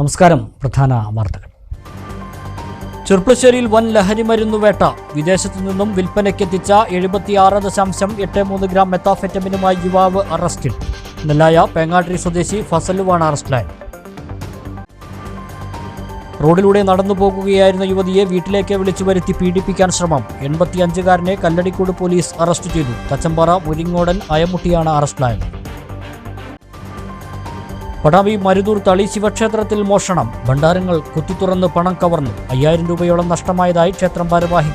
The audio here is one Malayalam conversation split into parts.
നമസ്കാരം പ്രധാന വാർത്തകൾ. ചെർപ്പശ്ശേരിയിൽ വൻ ലഹരി മരുന്ന് വേട്ട. വിദേശത്തു നിന്നും വിൽപ്പനയ്ക്കെത്തിച്ച എഴുപത്തിയാറ് ദശാംശം എട്ട് മൂന്ന് ഗ്രാം മെത്താഫെറ്റമിനുമായി യുവാവ് അറസ്റ്റിൽ. നെല്ലായ പേങ്ങാട്രി സ്വദേശി ഫസലുവാണ് അറസ്റ്റിലായത്. റോഡിലൂടെ നടന്നു പോകുകയായിരുന്ന യുവതിയെ വീട്ടിലേക്ക് വിളിച്ചു വരുത്തി പീഡിപ്പിക്കാൻ ശ്രമം. എൺപത്തിയഞ്ചുകാരനെ കല്ലടിക്കോട് പോലീസ് അറസ്റ്റ് ചെയ്തു. തച്ചമ്പാറ മുരിങ്ങോടൻ അയമുട്ടിയാണ് അറസ്റ്റിലായത്. പടാവി മരുതൂർ തളി ശിവക്ഷേത്രത്തിൽ മോഷണം. ഭണ്ഡാരങ്ങൾ കുത്തിത്തുറന്ന് പണം കവർന്നു. അയ്യായിരം രൂപയോളം നഷ്ടമായതായി ക്ഷേത്രം ഭാരവാഹി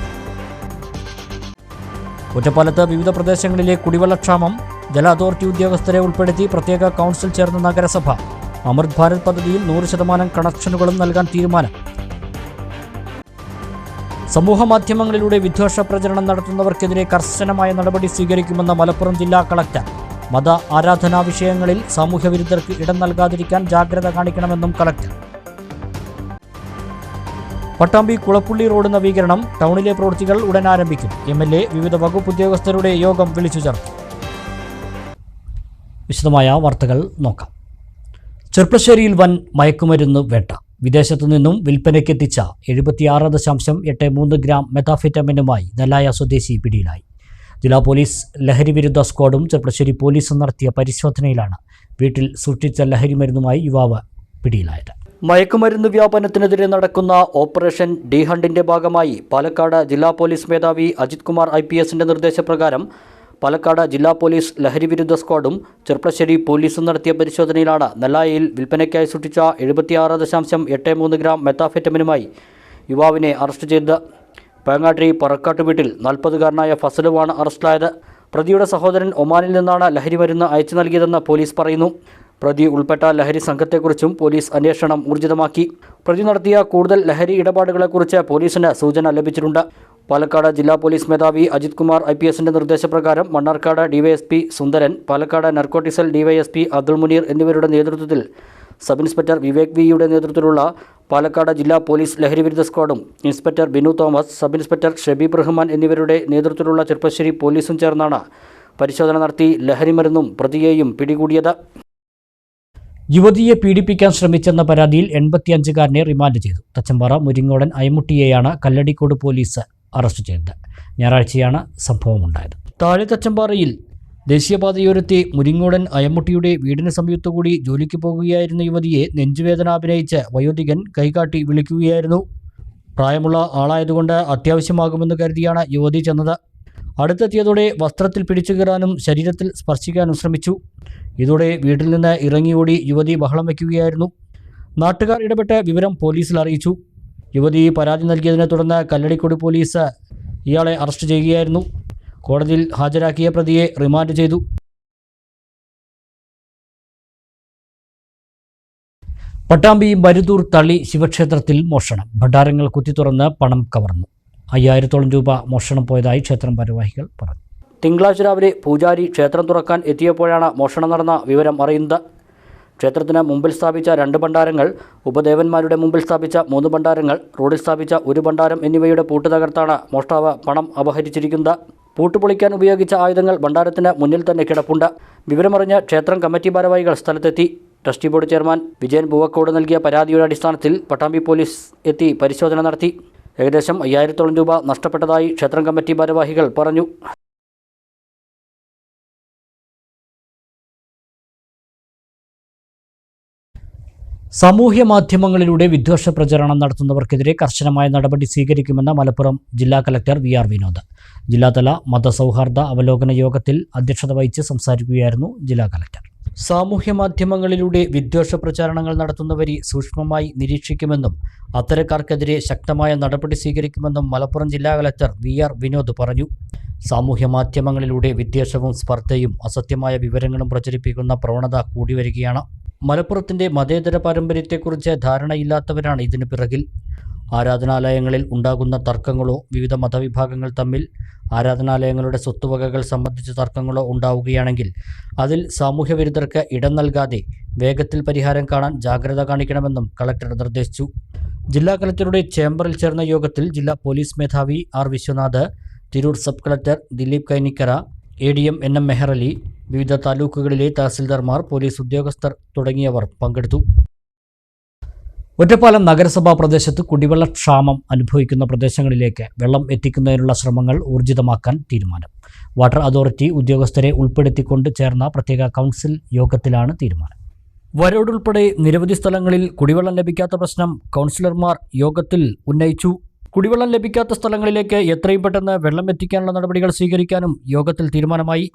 ഒറ്റപ്പാലത്ത് വിവിധ പ്രദേശങ്ങളിലെ കുടിവെള്ളക്ഷാമം ജല അതോറിറ്റി ഉദ്യോഗസ്ഥരെ ഉൾപ്പെടുത്തി പ്രത്യേക കൗൺസിൽ ചേർന്ന നഗരസഭ. അമൃത് ഭാരത് പദ്ധതിയിൽ നൂറ് ശതമാനം കണക്ഷനുകളും നൽകാൻ തീരുമാനം. സമൂഹ മാധ്യമങ്ങളിലൂടെ വിദ്വേഷ പ്രചരണം നടത്തുന്നവർക്കെതിരെ കർശനമായ നടപടി സ്വീകരിക്കുമെന്ന മലപ്പുറം ജില്ലാ കളക്ടർ. മത ആരാധനാ വിഷയങ്ങളിൽ സാമൂഹ്യ വിരുദ്ധർക്ക് ഇടം നൽകാതിരിക്കാൻ ജാഗ്രത കാണിക്കണമെന്നും കളക്ടർ പട്ടാമ്പി കുളപ്പുള്ളി റോഡ് നവീകരണം ടൗണിലെ പ്രവൃത്തികൾ ഉടൻ ആരംഭിക്കും. എം എൽ എ വിവിധ വകുപ്പ് ഉദ്യോഗസ്ഥരുടെ യോഗം വിളിച്ചു ചേർത്തു. വിശദമായ വാർത്തകൾ നോക്കാം. ചെർപ്പശ്ശേരിയിൽ വൻ മയക്കുമരുന്ന് വേട്ട. വിദേശത്തു നിന്നും വിൽപ്പനയ്ക്കെത്തിച്ച എഴുപത്തിയാറ് ദശാംശം എട്ട് മൂന്ന് ഗ്രാം മെത്താഫിറ്റമിനുമായി നെല്ലായ സ്വദേശി പിടിയിലായി. ജില്ലാ പോലീസ് ലഹരി വിരുദ്ധ സ്ക്വാഡും ചെർപ്പശ്ശേരി പോലീസും നടത്തിയ പരിശോധനയിലാണ് വീട്ടിൽ സൂക്ഷിച്ച ലഹരി മരുന്നുമായി യുവാവ് പിടിയിലായത്. മയക്കുമരുന്ന് വ്യാപനത്തിനെതിരെ നടക്കുന്ന ഓപ്പറേഷൻ ഡി ഹണ്ടിന്റെ ഭാഗമായി പാലക്കാട് ജില്ലാ പോലീസ് മേധാവി അജിത് കുമാർ ഐ പി എസിന്റെ നിർദ്ദേശപ്രകാരം പാലക്കാട് ജില്ലാ പോലീസ് ലഹരി വിരുദ്ധ സ്ക്വാഡും ചെർപ്പശ്ശേരി പോലീസും നടത്തിയ പരിശോധനയിലാണ് നെല്ലായിൽ വിൽപ്പനയ്ക്കായി സൂക്ഷിച്ച എഴുപത്തിയാറ് ദശാംശം എട്ട് മൂന്ന് ഗ്രാം മെത്താഫെറ്റമിനുമായി യുവാവിനെ അറസ്റ്റ് ചെയ്തത് പേങ്ങാട്രി പറക്കാട്ട് വീട്ടിൽ നാൽപ്പതുകാരനായ ഫസലുവാണ് അറസ്റ്റിലായത്. പ്രതിയുടെ സഹോദരൻ ഒമാനിൽ നിന്നാണ് ലഹരി മരുന്ന് അയച്ചു നൽകിയതെന്ന് പോലീസ് പറയുന്നു. പ്രതി ഉൾപ്പെട്ട ലഹരി സംഘത്തെക്കുറിച്ചും പോലീസ് അന്വേഷണം ഊർജിതമാക്കി. പ്രതി നടത്തിയ കൂടുതൽ ലഹരി ഇടപാടുകളെക്കുറിച്ച് പോലീസിന് സൂചന ലഭിച്ചിട്ടുണ്ട്. പാലക്കാട് ജില്ലാ പോലീസ് മേധാവി അജിത് കുമാർ ഐ പി എസിന്റെ നിർദ്ദേശപ്രകാരം Mannarkkad DYSP Sundaran Palakkad narcotic cell DYSP Abdul Muneer എന്നിവരുടെ നേതൃത്വത്തിൽ സബ് ഇൻസ്പെക്ടർ വിവേക് വിയുടെ നേതൃത്വത്തിലുള്ള പാലക്കാട് ജില്ലാ പോലീസ് ലഹരിവിരുദ്ധ സ്ക്വാഡും inspector Binu Thomas sub inspector Shabeeb Rahman എന്നിവരുടെ നേതൃത്വത്തിലുള്ള ചെറുപ്പശ്ശേരി പോലീസും ചേർന്നാണ് പരിശോധന നടത്തി ലഹരിമരുന്നും പ്രതിയെയും പിടികൂടിയത്. യുവതിയെ പീഡിപ്പിക്കാൻ ശ്രമിച്ചെന്ന പരാതിയിൽ എൺപത്തിയഞ്ചുകാരനെ റിമാൻഡ് ചെയ്തു. തച്ചമ്പാറ മുരിങ്ങോടൻ അയമുട്ടിയെയാണ് കല്ലടിക്കോട് പോലീസ് അറസ്റ്റ് ചെയ്തത്. ഞായറാഴ്ചയാണ് സംഭവമുണ്ടായത്. താഴെ തച്ചമ്പാറയിൽ ദേശീയപാതയോരത്തെ മുരിങ്ങോടൻ അയമുട്ടിയുടെ വീടിന് സമീപത്തുകൂടി ജോലിക്ക് പോകുകയായിരുന്ന യുവതിയെ നെഞ്ചുവേദന അഭിനയിച്ച് വയോധികൻ കൈകാട്ടി വിളിക്കുകയായിരുന്നു. പ്രായമുള്ള ആളായതുകൊണ്ട് അത്യാവശ്യമാകുമെന്ന് കരുതിയാണ് യുവതി ചെന്നത്. അടുത്തെത്തിയതോടെ വസ്ത്രത്തിൽ പിടിച്ചു കയറാനും ശരീരത്തിൽ സ്പർശിക്കാനും ശ്രമിച്ചു. ഇതോടെ വീട്ടിൽ നിന്ന് ഇറങ്ങിയോടി യുവതി ബഹളം വയ്ക്കുകയായിരുന്നു. നാട്ടുകാർ ഇടപെട്ട് വിവരം പോലീസിൽ അറിയിച്ചു. യുവതി പരാതി നൽകിയതിനെ തുടർന്ന് കല്ലടിക്കോട് പോലീസ് ഇയാളെ അറസ്റ്റ് ചെയ്യുകയായിരുന്നു. കോടതിയിൽ ഹാജരാക്കിയ പ്രതിയെ റിമാൻഡ് ചെയ്തു. പട്ടാമ്പി മരുതൂർ തളി ശിവക്ഷേത്രത്തിൽ മോഷണം. ഭണ്ഡാരങ്ങൾ കുത്തിത്തുറന്ന് പണം കവർന്നു. അയ്യായിരത്തോളം രൂപ മോഷണം പോയതായി ക്ഷേത്രം ഭാരവാഹികൾ പറഞ്ഞു. തിങ്കളാഴ്ച രാവിലെ പൂജാരി ക്ഷേത്രം തുറക്കാൻ എത്തിയപ്പോഴാണ് മോഷണം നടന്ന വിവരം അറിയുന്നത്. ക്ഷേത്രത്തിന് മുമ്പിൽ സ്ഥാപിച്ച രണ്ട് ഭണ്ഡാരങ്ങൾ ഉപദേവന്മാരുടെ മുമ്പിൽ സ്ഥാപിച്ച മൂന്ന് ഭണ്ഡാരങ്ങൾ റോഡിൽ സ്ഥാപിച്ച ഒരു ഭണ്ഡാരം എന്നിവയുടെ പൂട്ട് തകർത്താണ് മോഷ്ടാവ് പണം അപഹരിച്ചിരിക്കുന്നത്. പൂട്ട് പൊളിക്കാൻ ഉപയോഗിച്ച ആയുധങ്ങൾ ഭണ്ഡാരത്തിന് മുന്നിൽ തന്നെ കിടപ്പുണ്ട്. വിവരമറിഞ്ഞ് ക്ഷേത്രം കമ്മിറ്റി ഭാരവാഹികൾ സ്ഥലത്തെത്തി. Trustee board chairman Vijayan Poovakkode നൽകിയ പരാതിയുടെ അടിസ്ഥാനത്തിൽ പട്ടാമ്പി പോലീസ് എത്തി പരിശോധന നടത്തി. ഏകദേശം അയ്യായിരത്തോളം രൂപ നഷ്ടപ്പെട്ടതായി ക്ഷേത്രം കമ്മിറ്റി ഭാരവാഹികൾ പറഞ്ഞു. സാമൂഹ്യ മാധ്യമങ്ങളിലൂടെ വിദ്വേഷ പ്രചരണം നടത്തുന്നവർക്കെതിരെ കർശനമായ നടപടി സ്വീകരിക്കുമെന്ന് മലപ്പുറം ജില്ലാ കലക്ടർ വി ആർ വിനോദ്. ജില്ലാതല മതസൗഹാർദ്ദ അവലോകന യോഗത്തിൽ അധ്യക്ഷത വഹിച്ച് സംസാരിക്കുകയായിരുന്നു ജില്ലാ കലക്ടർ. സാമൂഹ്യ മാധ്യമങ്ങളിലൂടെ വിദ്വേഷ പ്രചാരണങ്ങൾ നടത്തുന്നവരെ സൂക്ഷ്മമായി നിരീക്ഷിക്കുമെന്നും അത്തരക്കാർക്കെതിരെ ശക്തമായ നടപടി സ്വീകരിക്കുമെന്നും മലപ്പുറം ജില്ലാ കലക്ടർ വി ആർ വിനോദ് പറഞ്ഞു. സാമൂഹ്യ മാധ്യമങ്ങളിലൂടെ വിദ്വേഷവും സ്പർദ്ധയും അസത്യമായ വിവരങ്ങളും പ്രചരിപ്പിക്കുന്ന പ്രവണത കൂടി വരികയാണ് മലപ്പുറത്തിന്റെ മതേതര പാരമ്പര്യത്തെക്കുറിച്ച് ധാരണയില്ലാത്തവരാണ് ഇതിനു പിറകിൽ. ആരാധനാലയങ്ങളിൽ ഉണ്ടാകുന്ന തർക്കങ്ങളോ വിവിധ മതവിഭാഗങ്ങൾ തമ്മിൽ ആരാധനാലയങ്ങളുടെ സ്വത്തുവകകൾ സംബന്ധിച്ച തർക്കങ്ങളോ ഉണ്ടാവുകയാണെങ്കിൽ അതിൽ സാമൂഹ്യവിരുദ്ധർക്ക് ഇടം നൽകാതെ വേഗത്തിൽ പരിഹാരം കാണാൻ ജാഗ്രത കാണിക്കണമെന്നും കളക്ടർ നിർദ്ദേശിച്ചു. ജില്ലാ കളക്ടറുടെ ചേംബറിൽ ചേർന്ന യോഗത്തിൽ ജില്ലാ പോലീസ് മേധാവി R Vishwanath Tirur sub collector Dileep Kainikkara A D M N M Meharali വിവിധ താലൂക്കുകളിലെ തഹസിൽദാർമാർ പോലീസ് ഉദ്യോഗസ്ഥർ തുടങ്ങിയവർ പങ്കെടുത്തു. ഒറ്റപ്പാലം നഗരസഭാ പ്രദേശത്ത് കുടിവെള്ള ക്ഷാമം അനുഭവിക്കുന്ന പ്രദേശങ്ങളിലേക്ക് വെള്ളം എത്തിക്കുന്നതിനുള്ള ശ്രമങ്ങൾ ഊർജിതമാക്കാൻ തീരുമാനം. വാട്ടർ അതോറിറ്റി ഉദ്യോഗസ്ഥരെ ഉൾപ്പെടുത്തിക്കൊണ്ട് ചേർന്ന പ്രത്യേക കൗൺസിൽ യോഗത്തിലാണ് തീരുമാനം. വരോടുൾപ്പെടെ നിരവധി സ്ഥലങ്ങളിൽ കുടിവെള്ളം ലഭിക്കാത്ത പ്രശ്നം കൗൺസിലർമാർ യോഗത്തിൽ ഉന്നയിച്ചു. കുടിവെള്ളം ലഭിക്കാത്ത സ്ഥലങ്ങളിലേക്ക് എത്രയും പെട്ടെന്ന് വെള്ളം എത്തിക്കാനുള്ള നടപടികൾ സ്വീകരിക്കാനും യോഗത്തിൽ തീരുമാനമായി.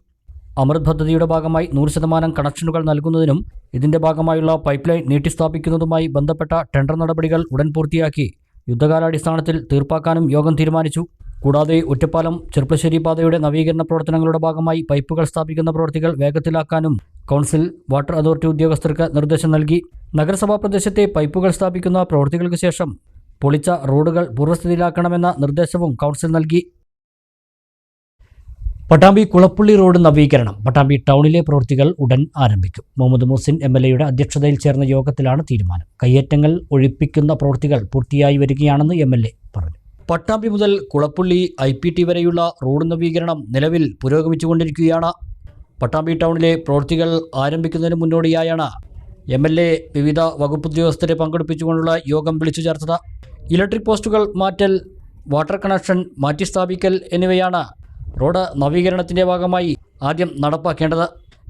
അമൃത് പദ്ധതിയുടെ ഭാഗമായി നൂറ് ശതമാനം കണക്ഷനുകൾ നൽകുന്നതിനും ഇതിന്റെ ഭാഗമായുള്ള പൈപ്പ് ലൈൻ നീട്ടിസ്ഥാപിക്കുന്നതുമായി ബന്ധപ്പെട്ട ടെൻഡർ നടപടികൾ ഉടൻ പൂർത്തിയാക്കി യുദ്ധകാലാടിസ്ഥാനത്തിൽ തീർപ്പാക്കാനും യോഗം തീരുമാനിച്ചു. കൂടാതെ ഒറ്റപ്പാലം ചെറുപ്പശ്ശേരി പാതയുടെ നവീകരണ പ്രവർത്തനങ്ങളുടെ ഭാഗമായി പൈപ്പുകൾ സ്ഥാപിക്കുന്ന പ്രവൃത്തികൾ വേഗത്തിലാക്കാനും കൗൺസിൽ വാട്ടർ അതോറിറ്റി ഉദ്യോഗസ്ഥർക്ക് നിർദ്ദേശം നൽകി. നഗരസഭാ പ്രദേശത്തെ പൈപ്പുകൾ സ്ഥാപിക്കുന്ന പ്രവൃത്തികൾക്ക് ശേഷം പൊളിച്ച റോഡുകൾ പൂർവസ്ഥിതിയിലാക്കണമെന്ന നിർദ്ദേശവും കൗൺസിൽ നൽകി. പട്ടാമ്പി കുളപ്പുള്ളി റോഡ് നവീകരണം. പട്ടാമ്പി ടൗണിലെ പ്രവൃത്തികൾ ഉടൻ ആരംഭിക്കും. മുഹമ്മദ് മുസിൻ എം എൽ എയുടെ അധ്യക്ഷതയിൽ ചേർന്ന യോഗത്തിലാണ് തീരുമാനം. കയ്യേറ്റങ്ങൾ ഒഴിപ്പിക്കുന്ന പ്രവൃത്തികൾ പൂർത്തിയായി വരികയാണെന്ന് എം എൽ എ പറഞ്ഞു. പട്ടാമ്പി മുതൽ കുളപ്പുള്ളി ഐ പി ടി വരെയുള്ള റോഡ് നവീകരണം നിലവിൽ പുരോഗമിച്ചുകൊണ്ടിരിക്കുകയാണ്. പട്ടാമ്പി ടൗണിലെ പ്രവൃത്തികൾ ആരംഭിക്കുന്നതിന് മുന്നോടിയായാണ് എം എൽ എ വിവിധ വകുപ്പ് ഉദ്യോഗസ്ഥരെ പങ്കെടുപ്പിച്ചുകൊണ്ടുള്ള യോഗം വിളിച്ചു ചേർത്തത്. ഇലക്ട്രിക് പോസ്റ്റുകൾ മാറ്റൽ വാട്ടർ കണക്ഷൻ മാറ്റിസ്ഥാപിക്കൽ എന്നിവയാണ് റോഡ് നവീകരണത്തിന്റെ ഭാഗമായി ആദ്യം നടപ്പാക്കേണ്ടത്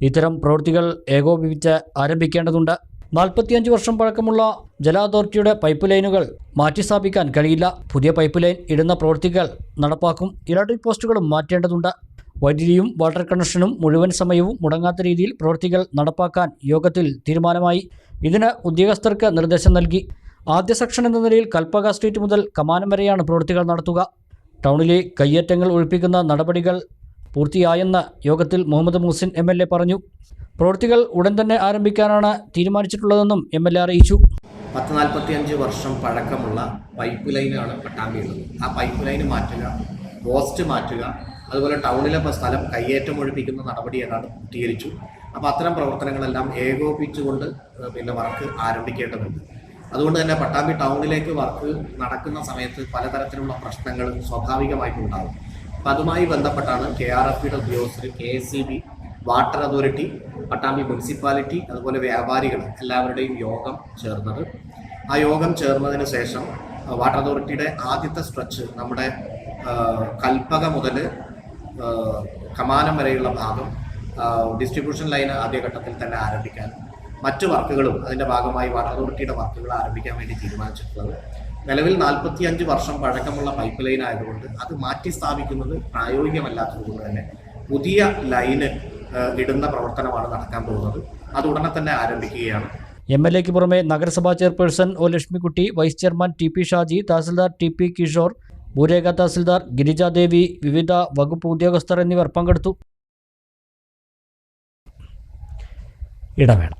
ഇത്തരം പ്രവൃത്തികൾ ഏകോപിപ്പിച്ച് ആരംഭിക്കേണ്ടതുണ്ട്. നാൽപ്പത്തിയഞ്ച് വർഷം പഴക്കമുള്ള ജല അതോറിറ്റിയുടെ പൈപ്പ് ലൈനുകൾ മാറ്റിസ്ഥാപിക്കാൻ കഴിയില്ല. പുതിയ പൈപ്പ് ലൈൻ ഇടുന്ന പ്രവൃത്തികൾ നടപ്പാക്കും. ഇലക്ട്രിക് പോസ്റ്റുകളും മാറ്റേണ്ടതുണ്ട്. വൈദ്യുതിയും വാട്ടർ കണക്ഷനും മുഴുവൻ സമയവും മുടങ്ങാത്ത രീതിയിൽ പ്രവൃത്തികൾ നടപ്പാക്കാൻ യോഗത്തിൽ തീരുമാനമായി. ഇതിന് ഉദ്യോഗസ്ഥർക്ക് നിർദ്ദേശം നൽകി. ആദ്യ സെക്ഷൻ എന്ന നിലയിൽ കൽപ്പക സ്ട്രീറ്റ് മുതൽ കമാനം വരെയാണ് പ്രവൃത്തികൾ നടത്തുക. ടൗണിലെ കയ്യേറ്റങ്ങൾ ഒഴിപ്പിക്കുന്ന നടപടികൾ പൂർത്തിയായെന്ന് യോഗത്തിൽ Muhammad Muhsin M L A പറഞ്ഞു. പ്രവൃത്തികൾ ഉടൻ തന്നെ ആരംഭിക്കാനാണ് തീരുമാനിച്ചിട്ടുള്ളതെന്നും എം എൽ എ അറിയിച്ചു. പത്ത് നാൽപ്പത്തിയഞ്ച് വർഷം പഴക്കമുള്ള പൈപ്പ് ലൈനാണ് പട്ടാമ്പിയുള്ളത് ആ പൈപ്പ് ലൈൻ മാറ്റുക പോസ്റ്റ് മാറ്റുക അതുപോലെ ടൗണിലെ സ്ഥലം കയ്യേറ്റം ഒഴിപ്പിക്കുന്ന നടപടി ഏതാണ്ട് പൂർത്തീകരിച്ചു. അപ്പോൾ അത്തരം പ്രവർത്തനങ്ങളെല്ലാം ഏകോപിപ്പിച്ചുകൊണ്ട് പിന്നെ വർക്ക് ആരംഭിക്കേണ്ടതുണ്ട്. അതുകൊണ്ട് തന്നെ പട്ടാമ്പി ടൗണിലേക്ക് വർക്ക് നടക്കുന്ന സമയത്ത് പലതരത്തിലുള്ള പ്രശ്നങ്ങൾ സ്വാഭാവികമായിട്ടും ഉണ്ടാകും അപ്പം അതുമായി ബന്ധപ്പെട്ടാണ് കെ ആർ എഫ് ഉദ്യോഗസ്ഥർ K S C B water authority Pattambi municipality അതുപോലെ വ്യാപാരികൾ എല്ലാവരുടെയും യോഗം ചേർന്നത്. ആ യോഗം ചേർന്നതിന് ശേഷം വാട്ടർ അതോറിറ്റിയുടെ ആദ്യത്തെ സ്ട്രെച്ച് നമ്മുടെ കൽപ്പക മുതൽ കമാനം വരെയുള്ള ഭാഗം ഡിസ്ട്രിബ്യൂഷൻ ലൈൻ ആദ്യഘട്ടത്തിൽ തന്നെ ആരംഭിക്കാൻ മറ്റു വർക്കുകളും അതിന്റെ ഭാഗമായി വാട്ടർ അതോറിറ്റിയുടെ വർക്കുകൾ ആരംഭിക്കാൻ വേണ്ടി തീരുമാനിച്ചിട്ടുള്ളത്. നിലവിൽ നാൽപ്പത്തി അഞ്ച് വർഷം പഴക്കമുള്ള പൈപ്പ് ലൈൻ ആയതുകൊണ്ട് അത് മാറ്റി സ്ഥാപിക്കുന്നത് പ്രായോഗികമല്ലാത്തതുകൊണ്ട് തന്നെ പുതിയ ലൈന് ഇടുന്ന പ്രവർത്തനമാണ് നടക്കാൻ പോകുന്നത്. അത് ഉടനെ തന്നെ ആരംഭിക്കുകയാണ്. എം എൽ എക്ക് പുറമെ നഗരസഭാ chairperson O Lakshmikutty vice chairman T P Shaji tahsildar T P Kishore ഭൂരേഖ tahsildar Girijadevi വിവിധ വകുപ്പ് ഉദ്യോഗസ്ഥർ എന്നിവർ പങ്കെടുത്തു. ഇടവേള.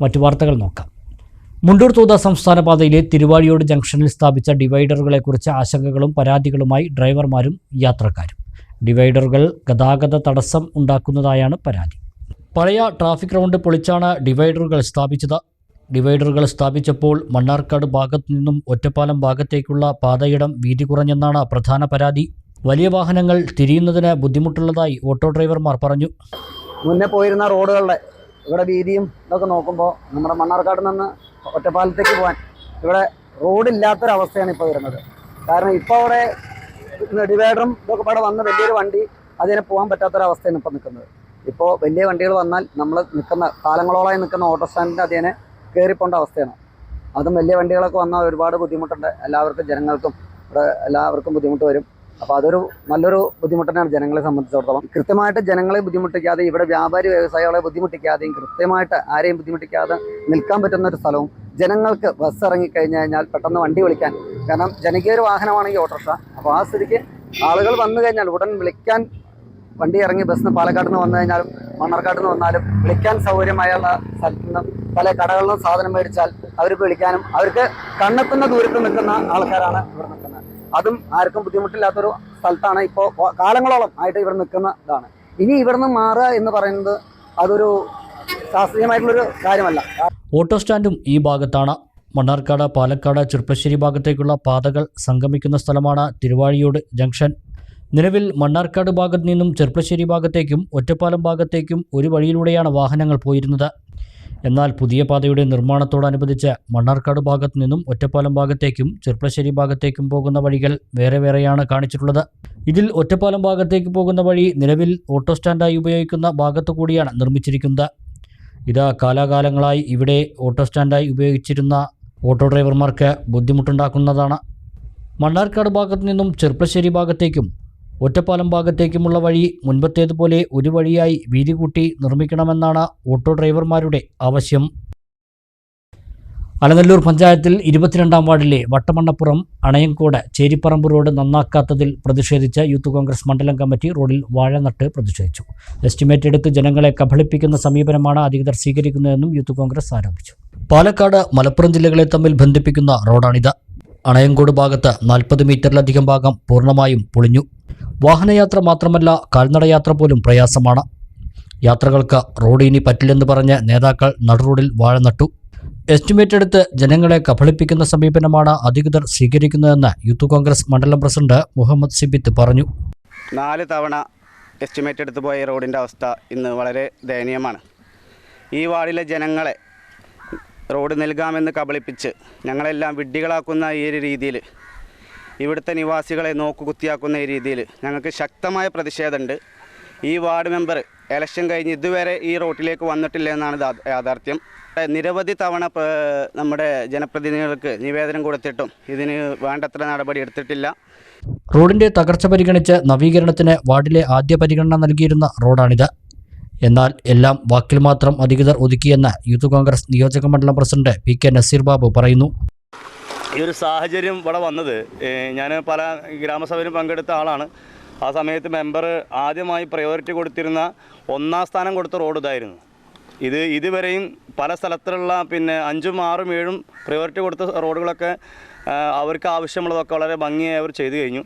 മറ്റു വാർത്തകൾ നോക്കാം. മുണ്ടൂർ തൂത സംസ്ഥാന പാതയിലെ തിരുവാഴിയോട് ജംഗ്ഷനിൽ സ്ഥാപിച്ച ഡിവൈഡറുകളെക്കുറിച്ച് ആശങ്കകളും പരാതികളുമായി ഡ്രൈവർമാരും യാത്രക്കാരും. ഡിവൈഡറുകൾ ഗതാഗത തടസ്സം ഉണ്ടാക്കുന്നതായാണ് പരാതി. പഴയ ട്രാഫിക് റൗണ്ട് പൊളിച്ചാണ് ഡിവൈഡറുകൾ സ്ഥാപിച്ചത്. ഡിവൈഡറുകൾ സ്ഥാപിച്ചപ്പോൾ മണ്ണാർക്കാട് ഭാഗത്തു നിന്നും ഒറ്റപ്പാലം ഭാഗത്തേക്കുള്ള പാതയിടം വീതി കുറഞ്ഞെന്നാണ് പ്രധാന പരാതി. വലിയ വാഹനങ്ങൾ തിരിയുന്നതിന് ബുദ്ധിമുട്ടുള്ളതായി ഓട്ടോ ഡ്രൈവർമാർ പറഞ്ഞു. മുന്നേ പോയിരുന്ന റോഡുകളുടെ ഇവിടെ വീതിയും ഇതൊക്കെ നോക്കുമ്പോൾ നമ്മുടെ മണ്ണാർക്കാട് നിന്ന് ഒറ്റപ്പാലത്തേക്ക് പോകാൻ ഇവിടെ റോഡില്ലാത്തൊരവസ്ഥയാണ് ഇപ്പോൾ വരുന്നത്. കാരണം ഇപ്പോൾ അവിടെ ഡിവൈഡറും ഇതൊക്കെ പാടെ വന്ന വലിയൊരു വണ്ടി അതിനെ പോകാൻ പറ്റാത്തൊരവസ്ഥയാണ് ഇപ്പോൾ നിൽക്കുന്നത്. ഇപ്പോൾ വലിയ വണ്ടികൾ വന്നാൽ നമ്മൾ നിൽക്കുന്ന കാലങ്ങളോളമായി നിൽക്കുന്ന ഓട്ടോ സ്റ്റാൻഡിന്റെ അതിനെ കയറിപ്പോണ്ട അവസ്ഥയാണ്. അതും വലിയ വണ്ടികളൊക്കെ വന്നാൽ ഒരുപാട് ബുദ്ധിമുട്ടുണ്ട്. എല്ലാവർക്കും ജനങ്ങൾക്കും ഇവിടെ എല്ലാവർക്കും ബുദ്ധിമുട്ട് വരും. അപ്പോൾ അതൊരു നല്ലൊരു ബുദ്ധിമുട്ട് തന്നെയാണ് ജനങ്ങളെ സംബന്ധിച്ചിടത്തോളം. കൃത്യമായിട്ട് ജനങ്ങളെ ബുദ്ധിമുട്ടിക്കാതെ ഇവിടെ വ്യാപാരി വ്യവസായികളെ ബുദ്ധിമുട്ടിക്കാതെയും കൃത്യമായിട്ട് ആരെയും ബുദ്ധിമുട്ടിക്കാതെ നിൽക്കാൻ പറ്റുന്ന ഒരു സ്ഥലവും ജനങ്ങൾക്ക് ബസ് ഇറങ്ങി കഴിഞ്ഞു കഴിഞ്ഞാൽ പെട്ടെന്ന് വണ്ടി വിളിക്കാൻ. കാരണം ജനകീയ വാഹനമാണെങ്കിൽ ഓട്ടോറിക്ഷ. അപ്പോൾ ആ സ്ഥിതിക്ക് ആളുകൾ വന്നു കഴിഞ്ഞാൽ ഉടൻ വിളിക്കാൻ വണ്ടി ഇറങ്ങി ബസ്സിന് പാലക്കാട് നിന്ന് വന്നു കഴിഞ്ഞാലും മണ്ണാർക്കാട് നിന്ന് വന്നാലും വിളിക്കാൻ സൗകര്യമായുള്ള സ്ഥലത്ത് നിന്ന് പല കടകളിൽ നിന്ന് സാധനം മേടിച്ചാൽ അവർക്ക് വിളിക്കാനും അവർക്ക് കണ്ണെത്തുന്ന ദൂരത്ത് നിൽക്കുന്ന ആൾക്കാരാണ് നിൽക്കുന്നത് അതും ആർക്കും ബുദ്ധിമുട്ടില്ലാത്തൊരു സ്ഥലത്താണ് ഇപ്പോൾ കാലങ്ങളോളം ആയിട്ട് ഇവർ നിൽക്കുന്ന ഇതാണ്. ഇനി ഇവിടുന്ന് മാറുക എന്ന് പറയുന്നത് അതൊരു ശാസ്ത്രീയമായിട്ടുള്ളൊരു കാര്യമല്ല. ഓട്ടോ സ്റ്റാൻഡും ഈ ഭാഗത്താണ്. മണ്ണാർക്കാട് പാലക്കാട് ചെറുപ്പശ്ശേരി ഭാഗത്തേക്കുള്ള പാതകൾ സംഗമിക്കുന്ന സ്ഥലമാണ് തിരുവാഴിയോട് ജംഗ്ഷൻ. നിലവിൽ മണ്ണാർക്കാട് ഭാഗത്ത് നിന്നും ചെറുപ്പശ്ശേരി ഭാഗത്തേക്കും ഒറ്റപ്പാലം ഭാഗത്തേക്കും ഒരു വഴിയിലൂടെയാണ് വാഹനങ്ങൾ പോയിരുന്നത്. എന്നാൽ പുതിയ പാതയുടെ നിർമ്മാണത്തോടനുബന്ധിച്ച് മണ്ണാർക്കാട് ഭാഗത്തു നിന്നും ഒറ്റപ്പാലം ഭാഗത്തേക്കും ചെറുപ്പശ്ശേരി ഭാഗത്തേക്കും പോകുന്ന വഴികൾ വേറെ വേറെയാണ് കാണിച്ചിട്ടുള്ളത്. ഇതിൽ ഒറ്റപ്പാലം ഭാഗത്തേക്ക് പോകുന്ന വഴി നിലവിൽ ഓട്ടോ സ്റ്റാൻഡായി ഉപയോഗിക്കുന്ന ഭാഗത്തു കൂടിയാണ് നിർമ്മിച്ചിരിക്കുന്നത്. ഇത് കാലാകാലങ്ങളായി ഇവിടെ ഓട്ടോ സ്റ്റാൻഡായി ഉപയോഗിച്ചിരുന്ന ഓട്ടോ ഡ്രൈവർമാർക്ക് ബുദ്ധിമുട്ടുണ്ടാക്കുന്നതാണ്. മണ്ണാർക്കാട് ഭാഗത്തു നിന്നും ചെറുപ്പശ്ശേരി ഭാഗത്തേക്കും ഒറ്റപ്പാലം ഭാഗത്തേക്കുമുള്ള വഴി മുൻപത്തേതുപോലെ ഒരു വഴിയായി വീതി കൂട്ടി നിർമ്മിക്കണമെന്നാണ് ഓട്ടോ ഡ്രൈവർമാരുടെ ആവശ്യം. അലനല്ലൂർ പഞ്ചായത്തിൽ ഇരുപത്തിരണ്ടാം വാർഡിലെ വട്ടമണ്ണപ്പുറം അണയംകോട് ചേരിപ്പറമ്പ് റോഡ് നന്നാക്കാത്തതിൽ പ്രതിഷേധിച്ച യൂത്ത് കോൺഗ്രസ് മണ്ഡലം കമ്മിറ്റി റോഡിൽ വാഴ നട്ട് പ്രതിഷേധിച്ചു. എസ്റ്റിമേറ്റ് എടുത്ത് ജനങ്ങളെ കബളിപ്പിക്കുന്ന സമീപനമാണ് അധികൃതർ സ്വീകരിക്കുന്നതെന്നും യൂത്ത് കോൺഗ്രസ് ആരോപിച്ചു. പാലക്കാട് മലപ്പുറം ജില്ലകളെ തമ്മിൽ ബന്ധിപ്പിക്കുന്ന റോഡാണിത്. അണയംകോട് ഭാഗത്ത് നാൽപ്പത് മീറ്ററിലധികം ഭാഗം പൂർണമായും പൊളിഞ്ഞു. വാഹനയാത്ര മാത്രമല്ല കാൽനടയാത്ര പോലും പ്രയാസമാണ്. യാത്രകൾക്ക് റോഡ് ഇനി പറ്റില്ലെന്ന് പറഞ്ഞ് നേതാക്കൾ നടുറോഡിൽ വാഴ നട്ടു. എസ്റ്റിമേറ്റ് എടുത്ത് ജനങ്ങളെ കബളിപ്പിക്കുന്ന സമീപനമാണ് അധികൃതർ സ്വീകരിക്കുന്നതെന്ന് യൂത്ത് കോൺഗ്രസ് മണ്ഡലം പ്രസിഡന്റ് മുഹമ്മദ് സിബിത്ത് പറഞ്ഞു. നാല് തവണ എസ്റ്റിമേറ്റ് എടുത്ത് പോയ റോഡിന്റെ അവസ്ഥ ഇന്ന് വളരെ ദയനീയമാണ്. ഈ വാർഡിലെ ജനങ്ങളെ റോഡ് നൽകാമെന്ന് കബളിപ്പിച്ച് ഞങ്ങളെല്ലാം വിഡ്ഢികളാക്കുന്ന ഈ ഒരു രീതിയിൽ ഇവിടുത്തെ നിവാസികളെ നോക്കുകുത്തിയാക്കുന്ന രീതിയിൽ ഞങ്ങൾക്ക് ശക്തമായ പ്രതിഷേധമുണ്ട്. ഈ വാർഡ് മെമ്പർ ഇലക്ഷൻ കഴിഞ്ഞ് ഇതുവരെ ഈ റോട്ടിലേക്ക് വന്നിട്ടില്ല എന്നാണ് യാഥാർത്ഥ്യം. നിരവധി തവണ നമ്മുടെ ജനപ്രതിനിധികൾക്ക് നിവേദനം കൊടുത്തിട്ടും ഇതിന് വേണ്ടത്ര നടപടി എടുത്തിട്ടില്ല. റോഡിന്റെ തകർച്ച പരിഗണിച്ച് നവീകരണത്തിന് വാർഡിലെ ആദ്യ പരിഗണന നൽകിയിരുന്ന റോഡാണിത്. എന്നാൽ എല്ലാം വാക്കിൽ മാത്രം അധികൃതർ ഒതുക്കിയെന്ന് യൂത്ത് കോൺഗ്രസ് നിയോജക മണ്ഡലം president P K Naseer Babu പറയുന്നു. ഈ ഒരു സാഹചര്യം ഇവിടെ വന്നത് ഞാൻ പല ഗ്രാമസഭയിലും പങ്കെടുത്ത ആളാണ്. ആ സമയത്ത് മെമ്പർ ആദ്യമായി പ്രയോറിറ്റി കൊടുത്തിരുന്ന ഒന്നാം സ്ഥാനം കൊടുത്ത റോഡ് ഇതായിരുന്നു. ഇത് ഇതുവരെയും പല സ്ഥലത്തുള്ള പിന്നെ അഞ്ചും ആറും ഏഴും പ്രയോറിറ്റി കൊടുത്ത റോഡുകളൊക്കെ അവർക്ക് ആവശ്യമുള്ളതൊക്കെ വളരെ ഭംഗിയായി അവർ ചെയ്തു കഴിഞ്ഞു.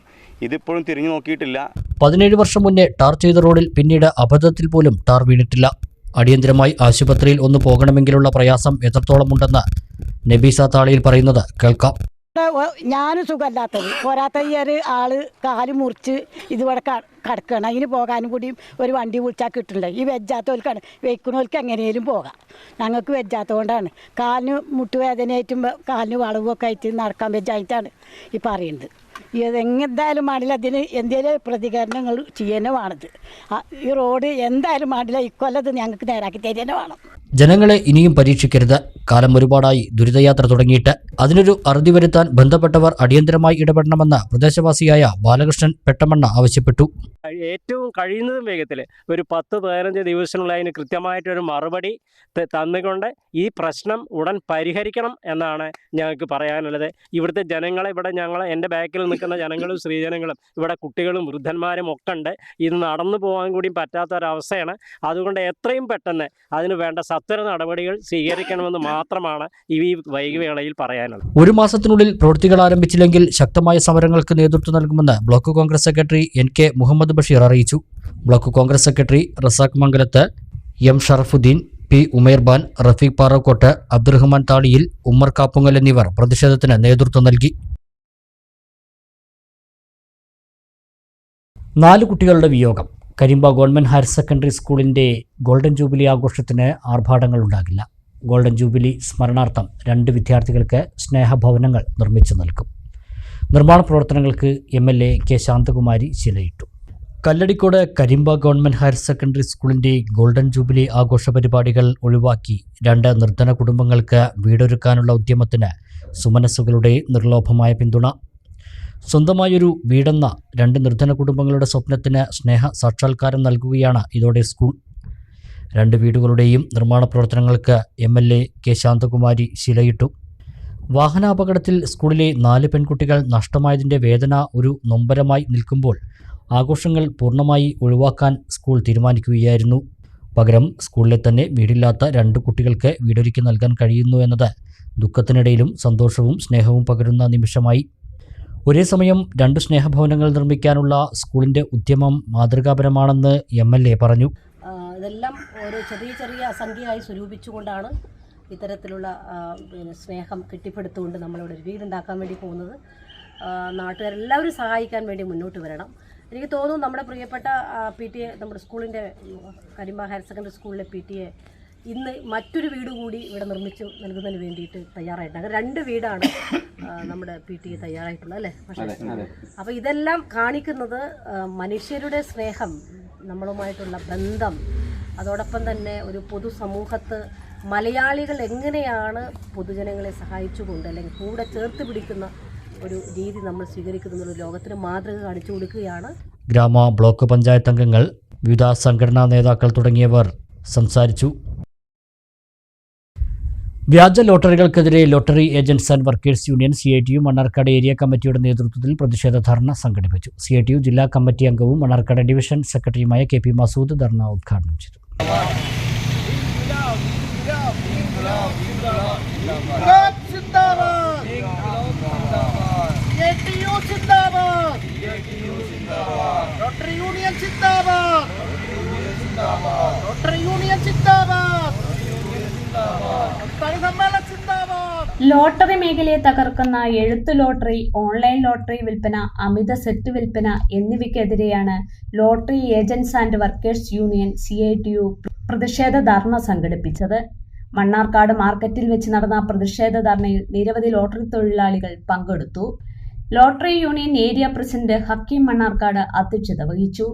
ഇതിപ്പോഴും തിരിഞ്ഞു നോക്കിയിട്ടില്ല. പതിനേഴ് വർഷം മുന്നേ ടാർ ചെയ്ത റോഡിൽ പിന്നീട് അബദ്ധത്തിൽ പോലും ടാർ വീണിട്ടില്ല. അടിയന്തരമായി ആശുപത്രിയിൽ ഒന്ന് പോകണമെങ്കിലുള്ള പ്രയാസം എത്രത്തോളമുണ്ടെന്ന് നബീസ താളിയിൽ പറയുന്നത് കേൾക്കാം. ഞാൻ സുഖമല്ലാത്തത് പോരാത്ത ഈ ഒരു ആൾ കാൽ മുറിച്ച് ഇതുവരെ കിടക്കണം. അതിന് പോകാനും കൂടി ഒരു വണ്ടി വിളിച്ചാൽ കിട്ടണ്ടേ? ഈ വെജാത്തവൽക്കാണ് വെക്കുന്നവർക്ക് എങ്ങനെയും പോകാം. ഞങ്ങൾക്ക് വെജാത്തതുകൊണ്ടാണ് കാലിന് മുട്ടുവേദനയായിട്ടും കാലിന് വളവൊക്കെ ആയിട്ട് നടക്കാൻ വെജ്ജായിട്ടാണ് ഈ പറയുന്നത്. എന്തായാലും മാടില്ല അതിന് എന്തെങ്കിലും പ്രതികരണങ്ങൾ ചെയ്യുന്നേ വേണത് ഈ റോഡ് എന്തായാലും മാടില്ല ഇക്കൊല്ലത് ഞങ്ങൾക്ക് നേരാക്കി തരുന്നേ വേണം ജനങ്ങളെ ഇനിയും പരീക്ഷിക്കരുത്. കാലം ഒരുപാടായി ദുരിതയാത്ര തുടങ്ങിയിട്ട് അതിനൊരു അറുതി വരുത്താൻ ബന്ധപ്പെട്ടവർ അടിയന്തരമായി ഇടപെടണമെന്ന് പ്രദേശവാസിയായ ബാലകൃഷ്ണൻ പെട്ടമണ്ണ ആവശ്യപ്പെട്ടു. ഏറ്റവും കഴിയുന്നതും വേഗത്തിൽ ഒരു പത്ത് പതിനഞ്ച് ദിവസത്തിനുള്ള അതിന് കൃത്യമായിട്ടൊരു മറുപടി തന്നുകൊണ്ട് ഈ പ്രശ്നം ഉടൻ പരിഹരിക്കണം എന്നാണ് ഞങ്ങൾക്ക് പറയാനുള്ളത്. ഇവിടുത്തെ ജനങ്ങളെ ഇവിടെ ഞങ്ങൾ എന്റെ ബാക്കിൽ നിൽക്കുന്ന ജനങ്ങളും സ്ത്രീജനങ്ങളും ഇവിടെ കുട്ടികളും വൃദ്ധന്മാരും ഒക്കെ ഉണ്ട്. ഇത് നടന്നു പോകാൻ കൂടി പറ്റാത്ത ഒരവസ്ഥയാണ് അതുകൊണ്ട് എത്രയും പെട്ടെന്ന് അതിന് വേണ്ട സത്വര നടപടികൾ സ്വീകരിക്കണമെന്ന് മാത്രമാണ് ഈ വൈകിവേളയിൽ പറയാനുള്ളത്. ഒരു മാസത്തിനുള്ളിൽ പ്രവൃത്തികൾ ആരംഭിച്ചില്ലെങ്കിൽ ശക്തമായ സമരങ്ങൾക്ക് നേതൃത്വം നൽകുമെന്ന് block Congress secretary N K Muhammed Basheer അറിയിച്ചു. Block Congress secretary Razak Mangalath M Sharafuddin P Umerban Rafeeq Parakkot Abdurahman Thaliyil Ummer Kappungal എന്നിവർ പ്രതിഷേധത്തിന് നേതൃത്വം നൽകി. നാല് കുട്ടികളുടെ വിയോഗം. കരിമ്പ ഗവൺമെന്റ് ഹയർ സെക്കൻഡറി സ്കൂളിന്റെ ഗോൾഡൻ ജൂബിലി ആഘോഷത്തിന് ആർഭാടങ്ങൾ ഉണ്ടാകില്ല. ഗോൾഡൻ ജൂബിലി സ്മരണാർത്ഥം രണ്ട് വിദ്യാർത്ഥികൾക്ക് സ്നേഹഭവനങ്ങൾ നിർമ്മിച്ചു നൽകും. നിർമ്മാണ പ്രവർത്തനങ്ങൾക്ക് M L A K Santhakumari ശിലയിട്ടു. Kalladikode Karimba government higher secondary സ്കൂളിന്റെ ഗോൾഡൻ ജൂബിലി ആഘോഷ പരിപാടികൾ ഒഴിവാക്കി രണ്ട് നിർധന കുടുംബങ്ങൾക്ക് വീടൊരുക്കാനുള്ള ഉദ്യമത്തിന് സുമനസ്സുകളുടെ നിർലോഭമായ പിന്തുണ. സ്വന്തമായൊരു വീടെന്ന രണ്ട് നിർധന കുടുംബങ്ങളുടെ സ്വപ്നത്തിന് സ്നേഹ സാക്ഷാത്കാരം നൽകുകയാണ് ഇതോടെ സ്കൂൾ. രണ്ട് വീടുകളുടെയും നിർമ്മാണ പ്രവർത്തനങ്ങൾക്ക് M L A K Santhakumari ശിലയിട്ടു. വാഹനാപകടത്തിൽ സ്കൂളിലെ നാല് പെൺകുട്ടികൾ നഷ്ടമായതിന്റെ വേദന ഒരു നൊമ്പരമായി നിൽക്കുമ്പോൾ ആഘോഷങ്ങൾ പൂർണമായി ഒഴിവാക്കാൻ സ്കൂൾ തീരുമാനിക്കുകയായിരുന്നു. പകരം സ്കൂളിലെ തന്നെ വീടില്ലാത്ത രണ്ട് കുട്ടികൾക്ക് വീടൊരുക്കി നൽകാൻ കഴിയുന്നു എന്നത് ദുഃഖത്തിനിടയിലും സന്തോഷവും സ്നേഹവും പകരുന്ന നിമിഷമായി. ഒരേ സമയം രണ്ട് സ്നേഹഭവനങ്ങൾ നിർമ്മിക്കാനുള്ള സ്കൂളിന്റെ ഉദ്യമം മാതൃകാപരമാണെന്ന് എം എൽ എ പറഞ്ഞു. ഇതെല്ലാം ഓരോ ചെറിയ ചെറിയ അസംഖ്യയായി സ്വരൂപിച്ചുകൊണ്ടാണ് ഇത്തരത്തിലുള്ള സ്നേഹം കെട്ടിപ്പടുത്തുകൊണ്ട് നമ്മളിവിടെ ഒരു വീടുണ്ടാക്കാൻ വേണ്ടി പോകുന്നത്. നാട്ടുകാരെല്ലാവരും സഹായിക്കാൻ വേണ്ടി മുന്നോട്ട് വരണം. എനിക്ക് തോന്നുന്നു നമ്മുടെ പ്രിയപ്പെട്ട പി ടി എ നമ്മുടെ സ്കൂളിന്റെ കരിമ്പ ഹയർ സെക്കൻഡറി സ്കൂളിലെ പി ടി എ ഇന്ന് മറ്റൊരു വീട് കൂടി ഇവിടെ നിർമ്മിച്ചു നൽകുന്നതിന് വേണ്ടിയിട്ട് തയ്യാറായിട്ടുണ്ട്. അങ്ങനെ രണ്ട് വീടാണ് നമ്മുടെ പി ടി എ തയ്യാറായിട്ടുള്ളത് അല്ലേ? പക്ഷേ അപ്പോൾ ഇതെല്ലാം കാണിക്കുന്നത് മനുഷ്യരുടെ സ്നേഹം നമ്മളുമായിട്ടുള്ള ബന്ധം അതോടൊപ്പം തന്നെ ഒരു പൊതുസമൂഹത്ത് മലയാളികൾ എങ്ങനെയാണ് പൊതുജനങ്ങളെ സഹായിച്ചുകൊണ്ട് അല്ലെങ്കിൽ കൂടെ ചേർത്ത് പിടിക്കുന്ന ഒരു രീതി നമ്മൾ സ്വീകരിക്കുന്നത് ലോകത്തിന് മാതൃക കാണിച്ചു കൊടുക്കുകയാണ്. ഗ്രാമ ബ്ലോക്ക് പഞ്ചായത്ത് അംഗങ്ങൾ വിവിധ സംഘടനാ നേതാക്കൾ തുടങ്ങിയവർ സംസാരിച്ചു. വ്യാജ ലോട്ടറികൾക്കെതിരെ lottery agents and workers union C I T Mannarkkad area കമ്മിറ്റിയുടെ നേതൃത്വത്തിൽ പ്രതിഷേധ ധർണ സംഘടിപ്പിച്ചു. സി ഐ ടി യു ജില്ലാ കമ്മിറ്റി അംഗവും മണ്ണാർക്കാട് ഡിവിഷൻ സെക്രട്ടറിയുമായ കെ പി മസൂദ് ധർണ ഉദ്ഘാടനം ചെയ്തു. ലോട്ടറി മേഖലയെ തകർക്കുന്ന എഴുത്ത് ലോട്ടറി ഓൺലൈൻ ലോട്ടറി വിൽപ്പന അമിത സെറ്റ് വിൽപ്പന എന്നിവയ്ക്കെതിരെയാണ് lottery agents and workers union C I T U പ്രതിഷേധ ധർണ സംഘടിപ്പിച്ചത്. മണ്ണാർക്കാട് മാർക്കറ്റിൽ വെച്ച് നടന്ന പ്രതിഷേധ ധർണയിൽ നിരവധി ലോട്ടറി തൊഴിലാളികൾ പങ്കെടുത്തു. Lottery union area president Hakeem Mannarkkad അധ്യക്ഷത വഹിച്ചു.